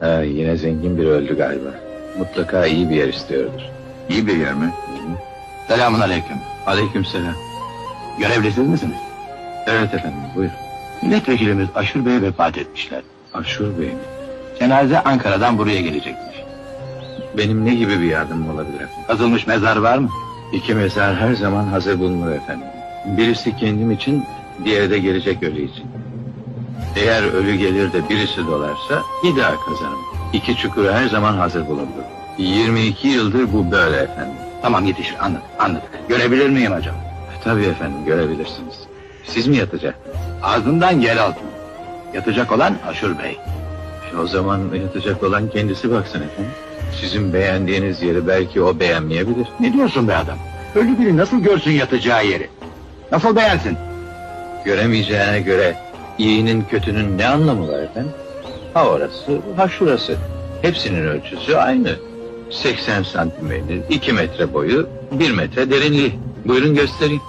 Ha, yine zengin biri öldü galiba. Mutlaka iyi bir yer istiyordur. İyi bir yer mi? Selamun aleyküm. Aleyküm selam. Görevlisiz misiniz? Evet efendim buyur. Milletvekilimiz Aşur Bey vefat etmişler. Aşur Bey mi? Cenaze Ankara'dan buraya gelecekmiş. Benim ne gibi bir yardımım olabilir efendim? Kazılmış mezar var mı? İki mezar her zaman hazır bulunur efendim. Birisi kendim için, diğeri de gelecek ölü için. Eğer ölü gelir de birisi dolarsa bir daha kazanım. İki çukuru her zaman hazır bulundu. 22 yıldır bu böyle efendim. Tamam yetişir anladık anladık. Görebilir miyim hocam? Tabii efendim görebilirsiniz. Siz mi yatacak? Ağzından gel altın. Yatacak olan Aşur Bey. E, O zaman yatacak olan kendisi baksın efendim. Sizin beğendiğiniz yeri belki o beğenmeyebilir. Ne diyorsun be adam? Ölü biri nasıl görsün yatacağı yeri? Nasıl beğensin? Göremeyeceğine göre iyinin kötünün ne anlamı var efendim? Ha orası, ha şurası. Hepsinin ölçüsü aynı. 80 santim eni, 2 metre boyu, 1 metre derinliği. Buyurun göstereyim.